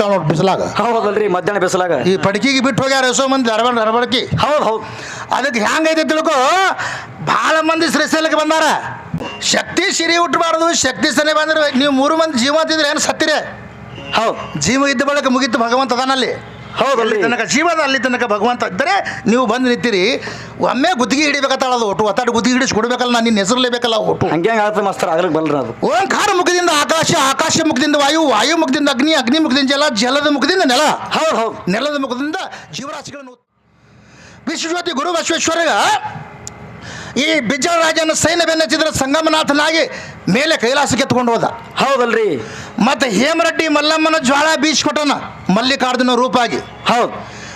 ನಿಂತಾಳ ನೋಡಿ ಬಿಸಿಲಾಗ. ಹೌದಲ್ರಿ ಮಧ್ಯಾಹ್ನ ಬಿಸಿಲಾಗ. ಈ ಪಡಕಿಗೆ ಬಿಟ್ಟು ಹೋಗ್ಯಾರ ಎಷ್ಟೋ ಮಂದಿ ಧಾರವಾಡ ಧಾರವಾಡಕ್ಕೆ. ಹೌದು ಹೌದು. ಅದಕ್ಕೆ ಹೆಂಗೈತೆ ತಿಳ್ಕೊ? ಭಾಳ ಮಂದಿ ಶ್ರೀಶೈಲಕ್ಕೆ ಬಂದಾರ. ಶಕ್ತಿ ಸಿರಿ ಹುಟ್ಟಬಾರ್ದು ಶಕ್ತಿ ಸನೆ ಬಂದ್ರೆ ನೀವು ಮೂರು ಮಂದಿ ಜೀವ ಅಂತಿದ್ರೆ ಏನು ಸತ್ತಿರೇ? ಹೌದು. ಜೀವ ಇದ್ದ ಬಳಕ ಮುಗಿತು ಭಗವಂತ ಅದಾನಲ್ಲಿ. ಹೌದಲ್ರಿ ಅಲ್ಲಿ ತನಕ ಜೀವದ ಅಲ್ಲಿ ತನಕ ಭಗವಂತ ಇದ್ದರೆ ನೀವು ಬಂದು ನಿಂತೀರಿ. ಒಮ್ಮೆ ಗುತ್ತಿಗೆ ಹಿಡಿಬೇಕತ್ತಾಳ ಅದು ಒಟ್ಟು ಒತ್ತಾಡು ಗುತ್ತಿಗೆ ಹಿಡಿಸಿ ಕೊಡ್ಬೇಕಲ್ಲ ನಾನು ನಿನ್ನ ಹೆಸರುಲೇಬೇಕಲ್ಲ ಒಟ್ಟು. ಹಂಗೆ ಆಗ್ತದೆ ಮಸ್ತರ ಆಗ್ಲಿಕ್ಕೆ ಬಲ್ರ ಅದು. ಓಂಕಾರ ಮುಖದಿಂದ ಆಕಾಶ ಆಕಾಶ ಮುಖದಿಂದ ವಾಯು ವಾಯು ಮುಖದಿಂದ ಅಗ್ನಿ ಅಗ್ನಿ ಮುಖದಿಂದ ಜಲ ಜಲದ ಮುಖದಿಂದ ನೆಲ. ಹೌದು ಹೌದು. ನೆಲದ ಮುಖದಿಂದ ಜೀವರಾಶಿಗಳನ್ನು ವಿಶ್ವಜ್ಯೋತಿ ಗುರು ಬಸವೇಶ್ವರಗ ಈ ಬಿಜ್ಜಳರಾಜನ ಸೈನ್ಯ ಬೆನ್ನಚ್ಚಿದ್ರೆ ಸಂಗಮನಾಥನಾಗಿ ಮೇಲೆ ಕೈಲಾಸಕ್ಕೆ ಎತ್ಕೊಂಡು ಹೋದ. ಹೌದಲ್ರಿ. ಮತ್ತೆ ಹೇಮರೆಡ್ಡಿ ಮಲ್ಲಮ್ಮನ ಜ್ವಾಳ ಬೀಸ್ಕೊಟ್ಟನ ಮಲ್ಲಿಕಾರ್ಜುನ ರೂಪಾಗಿ. ಹೌದು.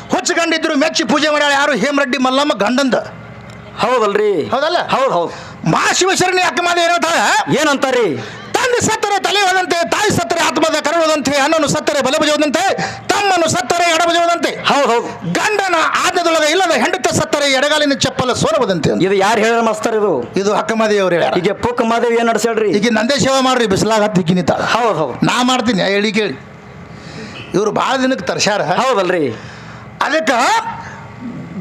ಹುಚ್ಚಗಂಡಿದ್ರು ಮೆಚ್ಚಿ ಪೂಜೆ ಮಾಡ್ಯಾಳ ಯಾರು? ಹೇಮರೆಡ್ಡಿ ಮಲ್ಲಮ್ಮ ಗಂಡಂದ. ಹೌದಲ್ರಿ. ಹೌದಲ್ಲ? ಹೌದು ಹೌದು. ಮಹಾಶಿವಶರಣಿ ಅಕ್ಕಮಾದ ಏನಂತಾಳ ಏನಂತಾರಿ? ತಂದೆ ಸತ್ತರೆ ತಲೆ ಹೋದಂತೆ ತಾಯಿ ಸತ್ತರೆ ಆತ್ಮದ ಕರುಳದಂತೆ ಅಣ್ಣನು ಸತ್ತರೆ ಬಲ ಬಜವದಂತೆ ತಮ್ಮನ್ನು ಸತ್ತರೆ ಎಡ ಬಜವದಂತೆ. ಹೌದು ಗಂಡನ ಆದ್ಯದೊಳಗೆ ಇಲ್ಲದ ಹೆಂಡತಿ ಸತ್ತರೆ ಎಡಗಾಲಿನ ಚಪ್ಪಲ ಸೋಲಬದಂತೆ. ಇದು ಯಾರು ಹೇಳ ಮಾಸ್ತರ್ ಇದು? ಇದು ಅಕ್ಕಮಾದೇವ್ರು ಹೇಳ್ಯಾರ. ಈಗ ಪುಕ್ ಮಾದೇವಿ ಏನ್ ನಡ್ಸ್ಯಾಳ್ರಿ? ಈಗ ನಂದೇ ಸೇವೆ ಮಾಡ್ರಿ ಬಿಸಿಲಾಗ ಗಿನಿತ ಹೌದು ಹೌದು. ನಾ ಮಾಡ್ತೀನಿ ಹೇಳಿ ಕೇಳಿ. ಇವರು ಭಾಳ ದಿನಕ್ಕೆ ತರ್ಸ್ಯಾರ. ಹೌದಲ್ರಿ. ಅದಕ್ಕೆ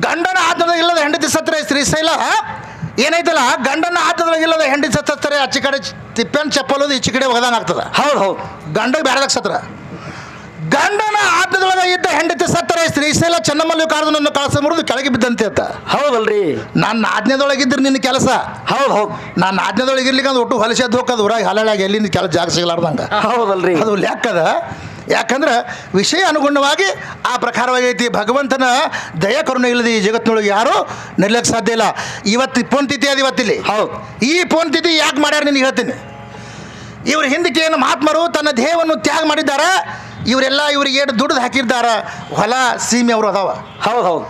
ಗಂಡನ ಆತದ ಇಲ್ಲದ ಹೆಂಡತಿ ಸತ್ತರೆ ಶ್ರೀಶೈಲ ಏನೈತಲ್ಲ ಗಂಡನ ಆತದಾಗ ಇಲ್ಲದ ಹೆಂಡತಿ ಸತ್ತರೆ ಆಚೆ ಕಡೆ ತಿಪ್ಪೆನ್ ಚಪ್ಪಲೋದು ಈಚೆ ಕಡೆ ಒಗದಂಗೆ ಆಗ್ತದ. ಹೌದು ಹೌದು. ಗಂಡ ಬ್ಯಾಡದಾಗ ಸತ್ರ. ಗಂಡನ ಆಟದೊಳಗ ಇದ್ದ ಹೆಂಡತಿ ಸತ್ತರೆ ಶ್ರೀಶೈಲ ನನ್ನ ಕಳಸ ಮುರಿದು ಕೆಳಗೆ ಬಿದ್ದಂತೆ ಅಂತ ಹೌದಲ್ರಿ. ನನ್ನ ಆಜ್ಞೆದೊಳಗಿದ್ರೆ ನಿನ್ನ ಕೆಲಸ. ಹೌದು ಹೌದು. ನಾನು ಆಜ್ಞೆದೊಳಗೆ ಇರ್ಲಿಕ್ಕೆ ಅಂದ್ರೆ ಒಟ್ಟು ಹೊಲಸೆ ಹೋಗೋದು ಊರಾಗ ಹಲಳಾಗಿ ಎಲ್ಲಿಂದ ಕೆಲಸ ಜಾಗ ಸಿಗಲಾರ್ದಂಗ. ಹೌದಲ್ರಿ. ಅದು ಲೆಕ್ಕದ. ಯಾಕಂದ್ರೆ ವಿಷಯ ಅನುಗುಣವಾಗಿ ಆ ಪ್ರಕಾರವಾಗೈತಿ ಭಗವಂತನ ದಯ ಕರುಣೆ ಇಲ್ಲದೆ ಈ ಜಗತ್ತಿನೊಳಗೆ ಯಾರು ನಿರ್ಲಕ್ಕೆ ಸಾಧ್ಯ ಇಲ್ಲ. ಇವತ್ತು ಪೋನ್ ತಿಥಿ ಅದು ಇವತ್ತಿಲ್ಲಿ. ಹೌದು. ಈ ಪೋನ್ ತಿಥಿ ಯಾಕೆ ಮಾಡ್ಯಾರ ನಿನಗೆ ಹೇಳ್ತೀನಿ. ಇವ್ರ ಹಿಂದಕ್ಕೆ ಏನು ಮಹಾತ್ಮರು ತನ್ನ ದೇಹವನ್ನು ತ್ಯಾಗ ಮಾಡಿದ್ದಾರೆ. ಇವರೆಲ್ಲ ಇವ್ರಿಗೆ ಏನು ದುಡ್ದು ಹಾಕಿದ್ದಾರೆ ಹೊಲ ಸೀಮೆ ಅವರು ಅದಾವ. ಹೌದು ಹೌದು.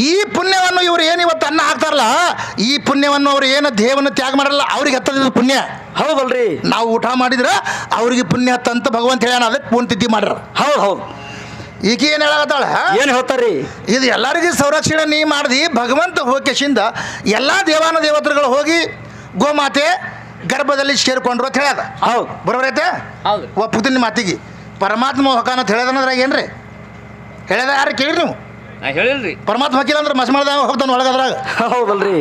ಈ ಪುಣ್ಯವನ್ನು ಇವ್ರು ಏನು ಇವತ್ತು ಅನ್ನ ಹಾಕ್ತಾರಲ್ಲ ಈ ಪುಣ್ಯವನ್ನು ಅವ್ರು ಏನು ದೇಹವನ್ನು ತ್ಯಾಗ ಮಾಡಲ್ಲ ಅವ್ರಿಗೆ ಹತ್ತದ ಪುಣ್ಯ. ಹೌದಲ್ರಿ. ನಾವು ಊಟ ಮಾಡಿದ್ರೆ ಅವ್ರಿಗೆ ಪುಣ್ಯ ಹತ್ತಂತ ಭಗವಂತ ಹೇಳ ಅದಕ್ಕೆ ಪೂರ್ಣ ತಿಥಿ ಮಾಡ್ರ ಹೌದು ಹೌದು. ಈಗ ಏನು ಹೇಳಕತ್ತಾಳ? ಏನು ಹೇಳ್ತಾರ್ರಿ? ಇದು ಎಲ್ಲರಿಗೂ ಸಂರಕ್ಷಣೆ ನೀ ಮಾಡ್ದಿ ಭಗವಂತ ಹೋಕೆಶಿಂದ ಎಲ್ಲ ದೇವಾನ ದೇವತೆಗಳು ಹೋಗಿ ಗೋಮಾತೆ ಗರ್ಭದಲ್ಲಿ ಸೇರ್ಕೊಂಡ್ರು ಅಂತ ಹೇಳ್ಯಾದ. ಹೌದು. ಬರೋರೈತೆ ಹೌದು. ಒಪ್ಪುತ್ತೀನಿ ಮಾತಿಗೆ. ಪರಮಾತ್ಮ ಹೊಕಾನ ಅಂತ ಹೇಳ್ಯಾದನದ್ರಾಗ ಏನ್ರಿ? ಹೇಳ್ಯಾದ ಯಾರು ಕೇಳಿ ನೀವು? ಹೇಳಿಲ್ರಿ. ಪರಮಾತ್ಮ ಹಾಕಿಲ್ಲ ಅಂದ್ರೆ ಮಸ್ಮಾಳ್ದಾಗ ಹೋಗ್ತಾನೆ ಒಳಗದ್ರಾಗ ಹೌದಲ್ರಿ.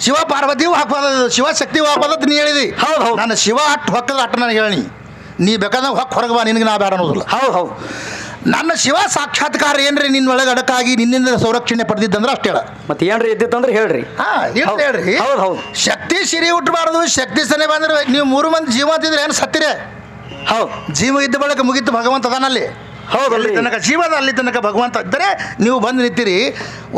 ಶಿವ ಪಾರ್ವತಿ ಹಾಕ್ಬಾರ್ದು ಶಿವ ಶಕ್ತಿಯು ಹಾಕ್ಬಾರ್ದು ನೀ ಹೇಳಿದಿ. ಹೌದು, ಹೌದು. ನಾನು ಶಿವ ಅಟ್ಟು ಹೊಕ್ಕದ ಅಟ್ಟ ನನಗೆ ಹೇಳಿ ನೀ ಬೇಕಾದಾಗ ಹೊಕ್ಕ ಹೊರಗೆ ಬಾ ನಿನಗೆ ನಾ ಬೇಡ ಅನ್ನೋದಿಲ್ಲ. ಹೌದು ಹೌದು. ನನ್ನ ಶಿವ ಸಾಕ್ಷಾತ್ಕಾರ ಏನ್ರಿ ನಿನ್ನೊಳಗೆ ಅಡಕಾಗಿ ನಿನ್ನಿಂದ ಸಂರಕ್ಷಣೆ ಪಡೆದಿದ್ದಂದ್ರೆ ಅಷ್ಟೇ ಹೇಳ. ಮತ್ತೆ ಏನ್ರಿ ಇದ್ದಿತ್ತಂದ್ರೆ ಹೇಳ್ರಿ. ಹಾ ಹೌದು. ಹೇಳ್ರಿ. ಹೌದು, ಹೌದು. ಶಕ್ತಿ ಸಿರಿ ಹುಟ್ಟಬಾರ್ದು ಶಕ್ತಿ ಸನೆ ಬಂದ್ರೆ ನೀವು ಮೂರು ಮಂದಿ ಜೀವ ಅಂತಿದ್ರೆ ಏನು ಸತ್ತಿರೇ? ಹೌದು. ಜೀವ ಇದ್ದ ಬಳಿಕ ಮುಗಿತು ಭಗವಂತ ಅದಾನಲ್ಲಿ. ಹೌದಲ್ರಿ ಅಲ್ಲಿ ತನಕ ಜೀವದ ಅಲ್ಲಿ ತನಕ ಭಗವಂತ ಇದ್ದರೆ ನೀವು ಬಂದು ನಿಂತೀರಿ.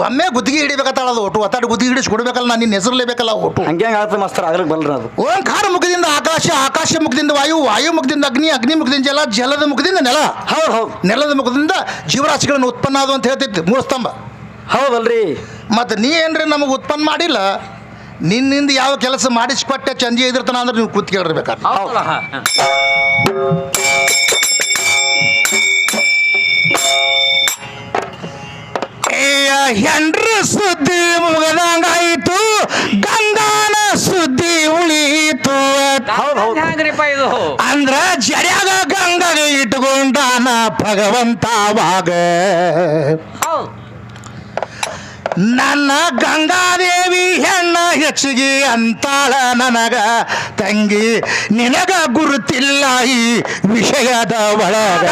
ಒಮ್ಮೆ ಗುತ್ತಿಗೆ ಹಿಡಿಬೇಕತ್ತಾಳ ಅದು ಒಟ್ಟು ಒತ್ತಾಡ ಗುತ್ತಿಗೆ ಹಿಡಿಸಿ ಕೊಡಬೇಕಲ್ಲ ನಾನು ನಿನ್ನ ಹೆಸರಲೇಬೇಕಲ್ಲ ಒಟ್ಟು. ಹಂಗೆ ಆಗ್ತದೆ ಮಾಸ್ತರ ಆಗ್ಲಿಕ್ಕೆ ಬಲ್ರಿ ಅದು. ಓಂಕಾರ ಮುಖದಿಂದ ಆಕಾಶ ಆಕಾಶ ಮುಖದಿಂದ ವಾಯು ವಾಯು ಮುಖದಿಂದ ಅಗ್ನಿ ಅಗ್ನಿ ಮುಖದಿಂದ ಜಲ ಜಲದ ಮುಖದಿಂದ ನೆಲ. ಹೌದು ಹೌದು. ನೆಲದ ಮುಖದಿಂದ ಜೀವರಾಶಿಗಳನ್ನು ಉತ್ಪನ್ನ ಅದು ಅಂತ ಹೇಳ್ತಿತ್ತು ಮೂರು ಸ್ತಂಭ ಹೌದಲ್ರಿ. ಮತ್ತು ನೀ ಏನ್ರಿ ನಮಗೆ ಉತ್ಪನ್ನ ಮಾಡಿಲ್ಲ? ನಿನ್ನಿಂದ ಯಾವ ಕೆಲಸ ಮಾಡಿಸ್ಕೊಟ್ಟೆ ಚಂದಿ ಇದಿರ್ತಾನ ಅಂದ್ರೆ ನೀವು ಕೂತ್ ಕೇಳಿರ್ಬೇಕಾದ್ರೆ ಹೆಂಡ್ರ ಸುದ್ದಿ ಮುಗದಂಗಾಯಿತು ಗಂಗಾನ ಸುದ್ದಿ ಉಳಿಯಿತು. ಇದು? ಅಂದ್ರ ಜಡ್ಯಾಗ ಗಂಗಾಗ ಇಟ್ಕೊಂಡಾನ ಭಗವಂತವಾಗ. ನನ್ನ ಗಂಗಾದೇವಿ ಹೆಣ್ಣ ಹೆಚ್ಚಿಗೆ ಅಂತಾಳ ನನಗ. ತಂಗಿ ನಿನಗ ಗುರುತಿಲ್ಲ ಈ ವಿಷಯದ ಒಳಗ.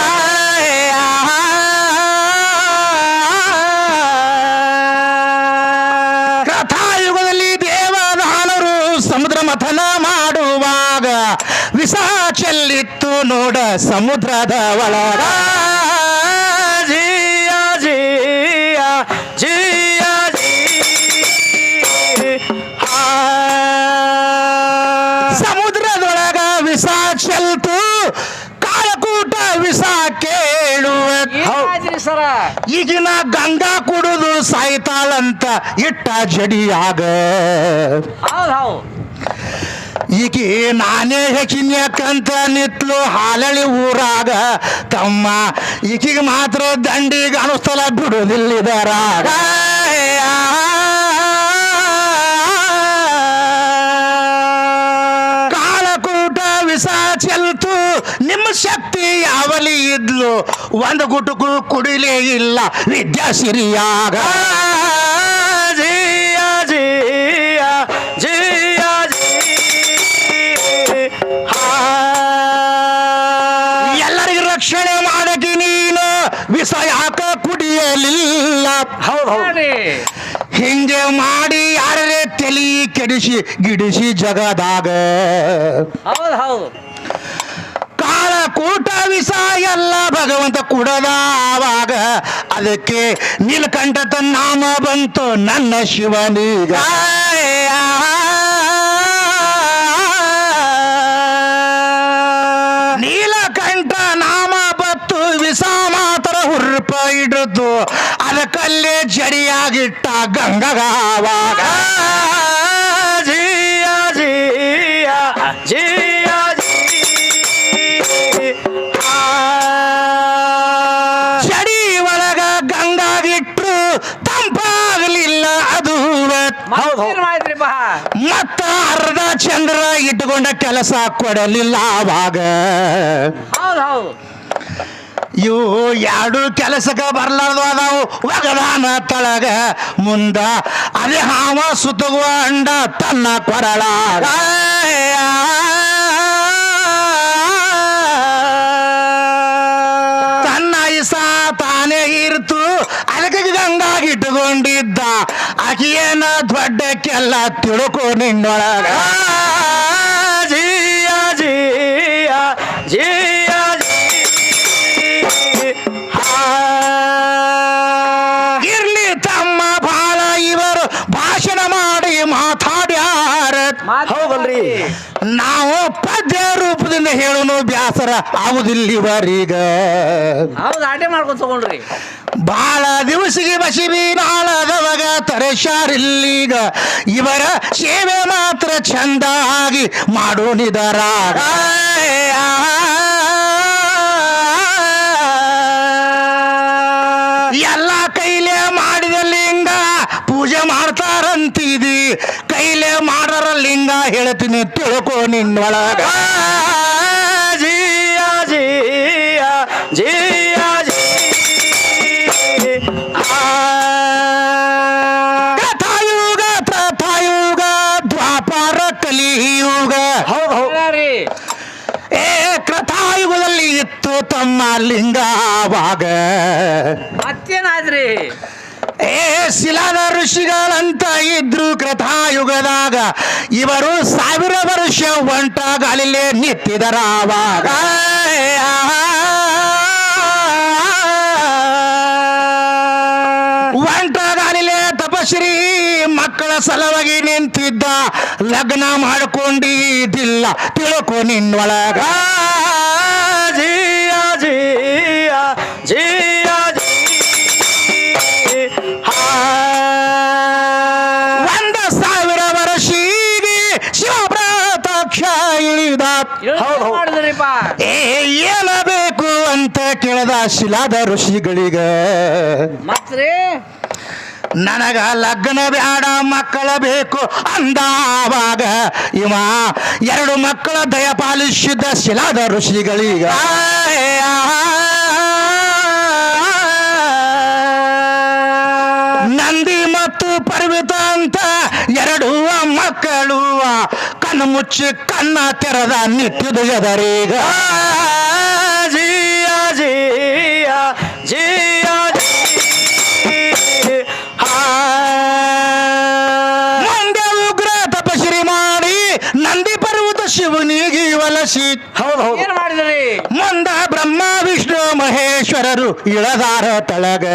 ನೋಡ ಸಮುದ್ರದ ಒಳಗ. ಜಿಯ ಜಿಯ ಜಿಯ. ಸಮುದ್ರದೊಳಗ ವಿಷ ಚೆಲ್ತು ಕಾಳಕೂಟ ವಿಷ ಕೇಳುವ. ಸರ? ಈಗಿನ ಗಂಗಾ ಕುಡಿದು ಸಾಯ್ತಾಳಂತ ಇಟ್ಟ ಜಡಿಯಾಗ. ಹೌದು ಹೌದು. ಈಕಿ ನಾನೇ ಹೆಚ್ಚಿನ್ಯಾಕಂತ ನಿತ್ಲು ಹಾಲಳಿ ಊರಾಗ. ತಮ್ಮ ಈಕಿಗೆ ಮಾತ್ರ ದಂಡಿಗೆ ಅನುಸ್ತಲ ಬಿಡುವುದಿಲ್ಲಿದರಾಗ ಕಾಳಕೂಟ ವಿಷ ಚೆಲ್ತು ನಿಮ್ಮ ಶಕ್ತಿ ಯಾವಲಿ ಇದ್ಲು? ಒಂದು ಗುಟುಕು ಕುಡಿಲೇ ಇಲ್ಲ, ವಿದ್ಯಾಸಿರಿಯಾಗ. ಹೌದು ಹೌದು ಹಿಂಗೆ ಮಾಡಿ ಯಾರೇ ತಲಿ ಕೆಡಿಸಿ ಗಿಡಿಸಿ ಜಗದಾಗ ಹೌದು ಹೌದು ಕಾಳ ಕೂಟ ವಿಷ ಎಲ್ಲ ಭಗವಂತ ಕುಡದಾವಾಗ ಅದಕ್ಕೆ ನೀಲಕಂಠ ನಾಮ ಬಂತು ನನ್ನ ಶಿವನೀಗ ನೀಲಕಂಠ ನಾಮ ಬತ್ತು ವಿಷ ಮಾತ್ರ ಹುರ್ಪ ಹಿಡಿದು ಅದಕ್ಕಲ್ಲೇ ಜಡಿಯಾಗಿಟ್ಟ ಗಂಗಗಾವಾಗ ಜಿಯ ಜಿಯ ಜಿಯ ಜಿ ಹಾ ಚಡಿ ಒಳಗ ಗಂಗಾಗಿಟ್ರು ತಂಪಾಗಲಿಲ್ಲ ಅದು. ಮತ್ತ ಅರ್ಧ ಚಂದ್ರ ಇಟ್ಟುಕೊಂಡ ಕೆಲಸ ಕೊಡಲಿಲ್ಲ ಆವಾಗ ಹೌದು ಹೌದು. ಇವು ಎರಡು ಕೆಲಸಕ್ಕೆ ಬರ್ಲಾರ್ದು ಅದಾವು. ಒಗದಾನ ತಳಗ ಮುಂದ ಅದೇ ಹಾವ ಸುತ್ತಗುವ ಅಂಡ ತನ್ನ ಕೊರಳ. ತನ್ನ ಇಸ ತಾನೇ ಇರ್ತು ಅದಕ್ಕೆ ಗಂಗಾಗಿಟ್ಟುಕೊಂಡಿದ್ದ ಆಕೆಯೇನ ದೊಡ್ಡಕ್ಕೆಲ್ಲ ತಿಳ್ಕೊ ನಿನ್ನೊಳಗ ಹೌದಲ್ರಿ. ನಾವು ಪದ್ಯ ರೂಪದಿಂದ ಹೇಳೋನು ಬ್ಯಾಸರ ಆಗುದಿಲ್ಲಿವರೀಗ. ಹೌದು ಆಟೆ ಮಾಡ್ಕೊಂಡು ತಗೊಂಡ್ರಿ. ಬಾಳ ದಿವಸಿಗೆ ಬಸಿಬಿ ನಾಳದವಾಗ ತರೆಶಾರಿಲ್ಲೀಗ. ಇವರ ಸೇವೆ ಮಾತ್ರ ಚಂದ ಚಂದಾಗಿ ನಿಧಾರ ಎಲ್ಲ ಕೈಲೇ ಮಾಡಿದ ಲಿಂಗ ಪೂಜೆ ಮಾಡ್ತಾರಂತಿದಿ. ಕೈಲೇ ಮಾಡರ ಲಿಂಗ ಹೇಳ್ತೀನಿ ತಿಳ್ಕೊ ನಿನ್ನೊಳಗ ಜಿಯ ಜಿಯ ಜಿಯ ಕಥಾಯುಗ ಪ್ರಥಾಯುಗ ದ್ವಾಪಾರ ಕಲಿಯುಗ. ಏ ಕೃತಾಯುಗದಲ್ಲಿ ಇತ್ತು ತಮ್ಮ ಲಿಂಗವಾಗ. ಮತ್ತೇನಾದ್ರಿ? ಏ ಶಿಲಾದ ಋಷಿಗಳಂತ ಇದ್ರು ಕೃತಾಯುಗದಾಗ ಇವರು ಸಾವಿರ ವರ್ಷ ಒಂಟಾಗಲಿಲೆ ನಿಂತಿದರಾವಾಗ ಒಂಟಾಗಲಿಲೆ ತಪಶ್ರೀ ಮಕ್ಕಳ ಸಲವಾಗಿ ನಿಂತಿದ್ದ ಲಗ್ನ ಮಾಡ್ಕೊಂಡಿದ್ದಿಲ್ಲ ತಿಳ್ಕೊ ನಿನ್ನೊಳಗ. ಜಿಯ ಏ ಏನ ಬೇಕು ಅಂತ ಕೇಳದ ಶಿಲಾದ ಋಷಿಗಳಿಗ. ಮತ್ರಿ ನನಗ ಲಗ್ನ ಬ್ಯಾಡ ಮಕ್ಕಳ ಬೇಕು ಅಂದಾವಾಗ ಇವ ಎರಡು ಮಕ್ಕಳ ದಯ ಪಾಲಿಸಿದ ಶಿಲಾದ ಋಷಿಗಳಿಗ. ನಂದಿ ಮತ್ತು ಪರ್ವತ ಅಂತ ಎರಡು ಮಕ್ಕಳು ಕಣ್ಣು ಮುಚ್ಚಿ ಕಣ್ಣ ತೆರದ ನಿತ್ಯದ ಎದರೀಗ ಜಿಯ ಜಿಯ ಜಿಯ ಜಿ ಹಾ. ಮುಂದೆ ಉಗ್ರ ತಪಶ್ರೀ ಮಾಡಿ ನಂದಿ ಪರ್ವತ ಶಿವನಿಗೆ ವಲಸಿ. ಹೌದು ಹೌದು. ಏನ್ ಮಾಡಿದ್ರಿ? ಮುಂದ ಬ್ರಹ್ಮ ವಿಷ್ಣು ಮಹೇಶ್ವರರು ಇಳದಾರ ತಳಗ.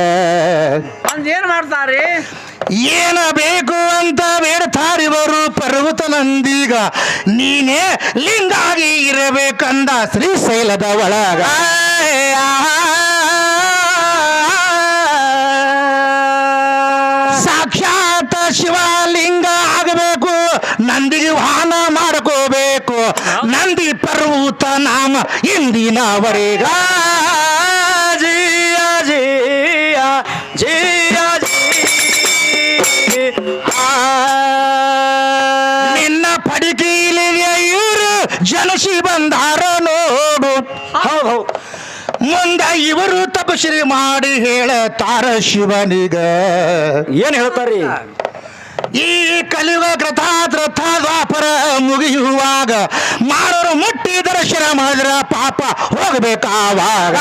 ಅಂದ್ ಏನ್ ಮಾಡ್ತಾರಿ ಏನ ಬೇಕು ಅಂತ ಬೇಡ್ತಾರಿವರು ಪರ್ವತ ನಂದೀಗ ನೀನೇ ಲಿಂಗಾಗಿ ಇರಬೇಕಂದ ಶ್ರೀಶೈಲದ ಒಳಗ ಸಾಕ್ಷಾತ್ ಶಿವಲಿಂಗ ಆಗಬೇಕು ನಂದಿ ವಾಹನ ಮಾಡ್ಕೋಬೇಕು ನಂದಿ ಪರ್ವತ ನಾಮ ಇಂದಿನವರೆಗ ಬಂದಾರ ನೋಡು. ಹೌದು ಹೌದು. ಇವರು ತಪಶ್ರೀ ಮಾಡಿ ಹೇಳತಾರ ಶಿವನಿಗ. ಏನ್ ಹೇಳ್ತಾರಿ? ಈ ಕಲಿಯುಗ ಕೃತಾದ್ರಥ ದ್ವಾಪರ ಮುಗಿಯುವಾಗ ಮಾಡೋರು ಮುಟ್ಟಿ ದರ್ಶನ ಮಾಡಿದ್ರ ಪಾಪ ಹೋಗ್ಬೇಕಾವಾಗ.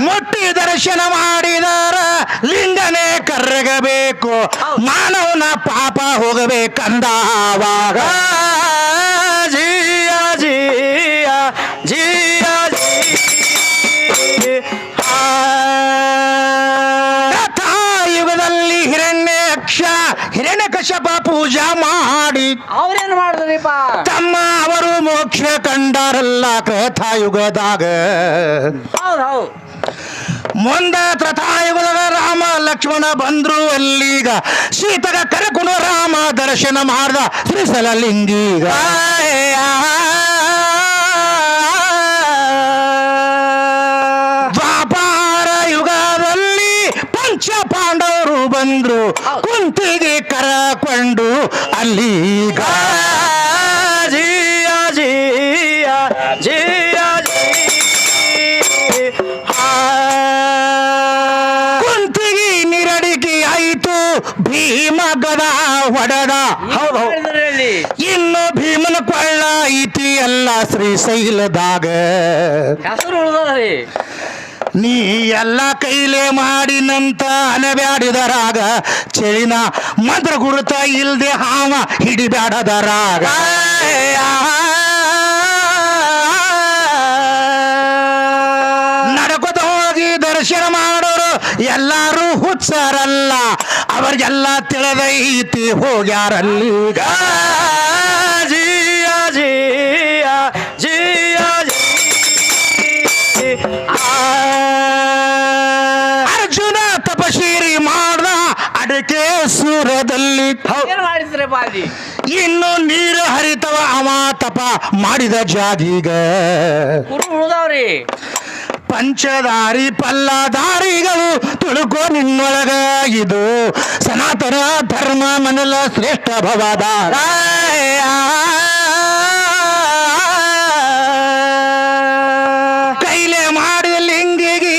ಮುಟ್ಟಿ ದರ್ಶನ ಕರಗಬೇಕು ಮಾನವನ ಪಾಪ ಹೋಗಬೇಕಂದಾವಾಗ. ಜಿಯ ಜಿಯ ಜಿಯ ಯುಗದಲ್ಲಿ ಹಿರಣ್ಯಕ್ಷ ಹಿರಣ್ಯಕಶಪ ಪೂಜಾ ಮಾಡಿ. ಅವ್ರೇನ್ ಮಾಡಿದ್ರಿಪ್ಪ? ತಮ್ಮ ಅವರು ಮೋಕ್ಷ ಕಂಡರಲ್ಲ ಯುಗದಾಗ ಹೌದ್ ಹೌದ್. ಮುಂದ ತ್ರತಾಯುಗದಾಗ ರಾಮ ಲಕ್ಷ್ಮಣ ಬಂದ್ರು ಅಲ್ಲಿಗ ಸೀತಗ ಕರಕೊಂಡು ರಾಮ ದರ್ಶನ ಮಾಡ್ದ ಶ್ರೀಸಲ ಲಿಂಗೀಗ ವ್ಯಾಪಾರ ಯುಗದಲ್ಲಿ ಪಂಚ ಪಾಂಡವರು ಬಂದ್ರು ಕುಂತಿಗೆ ಕರಕೊಂಡು ಅಲ್ಲೀಗ. ಐತಿ ಎಲ್ಲ ಶ್ರೀಶೈಲದಾಗ ಹೆಸರು ಉಳ್ದದ್ರಿ ನೀ ಎಲ್ಲ ಕೈಲೇ ಮಾಡಿನಂತ ಅನಬ್ಯಾಡಿದರಾಗ ಚಳಿನ ಮಂತ್ರ ಗುರುತ ಇಲ್ದೆ ಹಾವ ಹಿಡಿಬ್ಯಾಡದರಾಗ ನಡ್ಕೊತ ಹೋಗಿ ದರ್ಶನ ಮಾಡೋರು ಎಲ್ಲಾರು ಹುಚ್ಚರಲ್ಲ ಅವ್ರಿಗೆಲ್ಲ ತಿಳಿದೈತಿ ಹೋಗ್ಯಾರಲ್ಲೀಗ. ಅಡಕೆ ಸೂರದಲ್ಲಿ ಏನ್ ಮಾಡಿದ್ರಿಪ್ಪ ಇನ್ನು ನೀರು ಹರಿತವ ಅವ ತಪ ಮಾಡಿದ ಜಾಗೀಗ. ಪಂಚದಾರಿ ಪಲ್ಲದಾರಿಗಳು ತುಳುಕೋ ನಿನ್ನೊಳಗ ಇದು. ಸನಾತನ ಧರ್ಮ ಮನಲ ಶ್ರೇಷ್ಠ ಭವದಾರ ಕೈಲೆ ಲಿಂಗಿಗೆ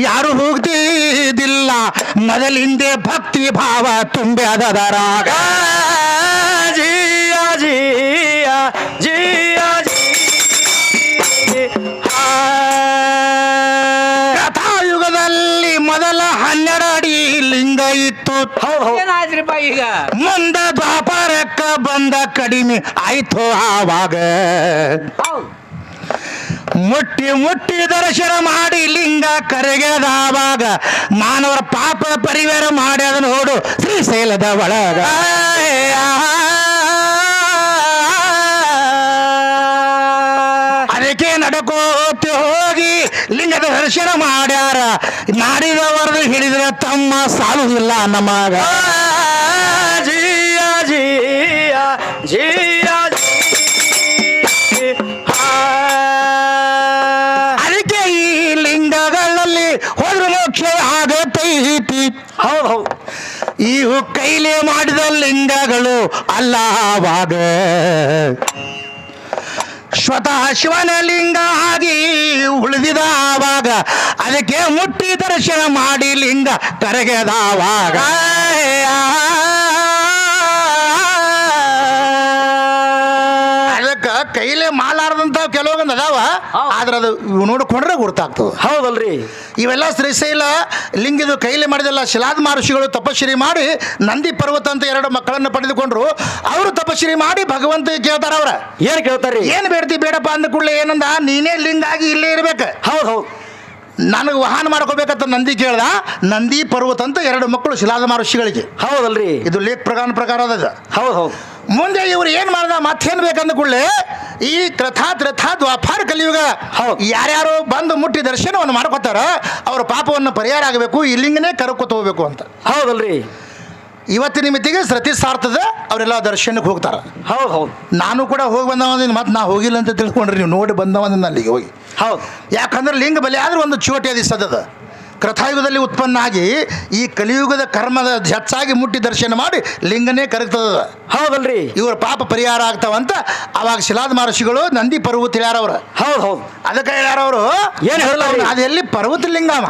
ಯಾರು ಹೋಗ್ತಿದ್ದಿಲ್ಲ. ಮೊದಲಿಂದೆ ಭಾವ ತುಂಬ್ಯಾದರಾಗ ಜಿಯ ಜಿಯ ಜಿಯ ಕಥಾಯುಗದಲ್ಲಿ ಮೊದಲ ಹನ್ನೆರಡು ಅಡಿ ಲಿಂಗ ಇತ್ತು. ಈಗ? ಮುಂದ ದ್ವಾಪಾರಕ್ಕ ಬಂದ ಕಡಿಮೆ ಆಯ್ತು ಆವಾಗ. ಮುಟ್ಟಿ ಮುಟ್ಟಿ ದರ್ಶನ ಮಾಡಿ ಲಿಂಗ ಕರೆಗೆದಾವಾಗ ಮಾನವರ ಪಾಪ ಪರಿವಾರ ಮಾಡ್ಯದ ನೋಡು. ಶ್ರೀಶೈಲದ ಒಳಗ. ಅದಕ್ಕೆ ನಡಕೋತಿ ಹೋಗಿ ಲಿಂಗದ ದರ್ಶನ ಮಾಡ್ಯಾರ. ನಾಡಿದವರದು ಹಿಡಿದ್ರೆ ತಮ್ಮ ಸಾಲುದಿಲ್ಲ ನಮಗ ಕೈಲಿ ಮಾಡಿದ ಲಿಂಗಗಳು ಅಲ್ಲವಾಗ. ಸ್ವತಃ ಶಿವನ ಲಿಂಗ ಆಗಿ ಉಳಿದಿದ ಆವಾಗ ಅದಕ್ಕೆ ಮುಟ್ಟಿ ದರ್ಶನ ಮಾಡಿ ಲಿಂಗ ಕರಗೆದಾವಾಗ ಮಾಲಾರದಂತ ಕೆಲವೊಂದು ಅದಾವ. ಆದ್ರೆ ಅದು ಇವು ನೋಡಿಕೊಂಡ್ರೆ ಗುರ್ತಾಗ್ತದೆ. ಹೌದಲ್ರಿ. ಇವೆಲ್ಲ ಶ್ರೀಶೈಲ ಲಿಂಗದ ಕೈಲಿ ಮಾಡಿದೆಲ್ಲ ಶಿಲಾದ ಮಹರ್ಷಿಗಳು ತಪಶ್ರಿ ಮಾಡಿ ನಂದಿ ಪರ್ವತ ಅಂತ ಎರಡು ಮಕ್ಕಳನ್ನು ಪಡೆದುಕೊಂಡ್ರು. ಅವರು ತಪಶ್ರಿ ಮಾಡಿ ಭಗವಂತ ಕೇಳ್ತಾರ ಅವ್ರ. ಏನ್ ಕೇಳ್ತಾರೆ ಏನ್ ಬೇಡ್ತಿ ಬೇಡಪ್ಪ ಅಂದ ಕೂಡಲೇ ಏನಂದ? ನೀನೇ ಲಿಂಗ ಆಗಿ ಇಲ್ಲೇ ಇರ್ಬೇಕು. ಹೌದು ಹೌದು. ನನಗೆ ವಾಹನ ಮಾಡ್ಕೋಬೇಕಂತ ನಂದಿ ಕೇಳ್ದ ನಂದಿ ಪರ್ವತ ಅಂತ ಎರಡು ಮಕ್ಕಳು ಶಿಲಾದ ಮಹರ್ಷಿಗಳಿಗೆ. ಹೌದಲ್ರಿ. ಇದು ಲೇಖ ಪ್ರಕಾರ ಪ್ರಕಾರ ಅದ. ಹೌದು ಹೌದು. ಮುಂದೆ ಇವ್ರು ಏನ್ ಮಾಡ್ದ? ಮತ್ತೇನ್ ಬೇಕಂದ ಕೂಡಲೇ ಈ ಕಥಾ ತ್ರಥಾ ದ್ವಾಪಾರ ಕಲಿಯುಗ. ಹೌದು. ಯಾರ್ಯಾರು ಬಂದು ಮುಟ್ಟಿ ದರ್ಶನವನ್ನು ಮಾಡ್ಕೋತಾರ ಅವ್ರ ಪಾಪವನ್ನು ಪರಿಹಾರ ಆಗಬೇಕು ಈ ಲಿಂಗನೇ ಕರ್ಕೋತ ಹೋಗ್ಬೇಕು ಅಂತ. ಹೌದಲ್ರಿ. ಇವತ್ತಿನ ಮಿತಿಗೆ ಸತಿ ಸಾರ್ಥದ ಅವರೆಲ್ಲ ದರ್ಶನಕ್ಕೆ ಹೋಗ್ತಾರೆ. ಹೌದು ಹೌದು. ನಾನು ಕೂಡ ಹೋಗಿ ಬಂದವ ಮತ್ತೆ ನಾ ಹೋಗಿಲ್ಲ ಅಂತ ತಿಳ್ಕೊಂಡ್ರಿ ನೀವು ನೋಡಿ ಬಂದವ ಅಲ್ಲಿಗೆ ಹೋಗಿ. ಹೌದು. ಯಾಕಂದ್ರೆ ಲಿಂಗ ಬಲಿ ಆದ್ರೆ ಒಂದು ಚೋಟಿ ಅದಿಸ್ತದ ಕೃತಾಯುಗದಲ್ಲಿ ಉತ್ಪನ್ನ ಆಗಿ ಈ ಕಲಿಯುಗದ ಕರ್ಮದ ಹೆಚ್ಚಾಗಿ ಮುಟ್ಟಿ ದರ್ಶನ ಮಾಡಿ ಲಿಂಗನೇ ಕರಗ್ತದ. ಹೌದಲ್ರಿ. ಇವರ ಪಾಪ ಪರಿಹಾರ ಆಗ್ತಾವಂತ ಅವಾಗ ಶಿಲಾದ ಮಹರ್ಷಿಗಳು ನಂದಿ ಪರ್ವತ ಹೇಳ್ಯಾರವ್ರು. ಹೌದು ಹೌದು. ಅದಕ್ಕೆ ಹೇಳ್ಯಾರವರು? ಏನ್ ಹೇಳಲ್ಲ ಅದೆಲ್ಲಿ ಪರ್ವತ ಲಿಂಗಾಮ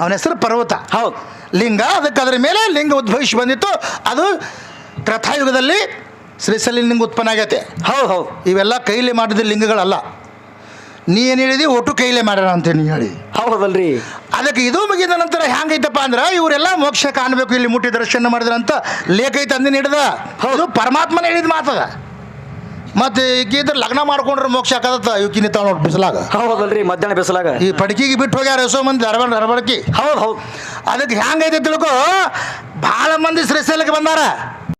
ಅವನ ಹೆಸರು ಪರ್ವತ. ಹೌದು. ಲಿಂಗ ಅದಕ್ಕೆ ಅದರ ಮೇಲೆ ಲಿಂಗ ಉದ್ಭವಿಸಿ ಬಂದಿತ್ತು. ಅದು ಕೃತಾಯುಗದಲ್ಲಿ ಶ್ರೀಸಲಿ ಲಿಂಗ ಉತ್ಪನ್ನ ಆಗೈತೆ. ಹೌದು ಹೌದು. ಇವೆಲ್ಲ ಕೈಲಿ ಮಾಡಿದ ಲಿಂಗಗಳಲ್ಲ. ನೀ ಏನು ಹೇಳಿದಿ? ಒಟ್ಟು ಕೈಲೇ ಮಾಡ್ಯಾರ ಅಂತ ನೀ ಹೇಳಿ. ಹೌದಲ್ರಿ. ಅದಕ್ಕೆ ಇದು ಮುಗಿದ ನಂತರ ಹೆಂಗೈತಪ್ಪ ಅಂದ್ರೆ ಇವರೆಲ್ಲ ಮೋಕ್ಷ ಕಾಣಬೇಕು ಇಲ್ಲಿ ಮುಟ್ಟಿ ದರ್ಶನ ಮಾಡಿದ್ರ ಅಂತ ಲೇಖ ಐತೆ ಅಂದಿನ ಹಿಡ್ದ. ಹೌದು. ಪರಮಾತ್ಮನ ಹೇಳಿದ ಮಾತದ. ಮತ್ತೆ ಈಗಿದ್ರೆ ಲಗ್ನ ಮಾಡ್ಕೊಂಡ್ರೆ ಮೋಕ್ಷ ಆಗತ್ತ ಇವಕಿನ ತಾವ್ ನೋಡಿ ಬಿಸಲಾಗ. ಹೌದಲ್ರಿ ಮಧ್ಯಾಹ್ನ ಬಿಸಲಾಗ. ಈ ಪಡಕಿಗೆ ಬಿಟ್ಟು ಹೋಗ್ಯಾರ ಎಷ್ಟೋ ಮಂದಿ ಅರಬಣ ಧಾರವಾಡಕ್ಕೆ. ಹೌದು ಹೌದು. ಅದಕ್ಕೆ ಹೆಂಗೈತೆ ತಿಳ್ಕೊ? ಭಾಳ ಮಂದಿ ಶ್ರೀಶೈಲಕ್ಕೆ ಬಂದಾರ.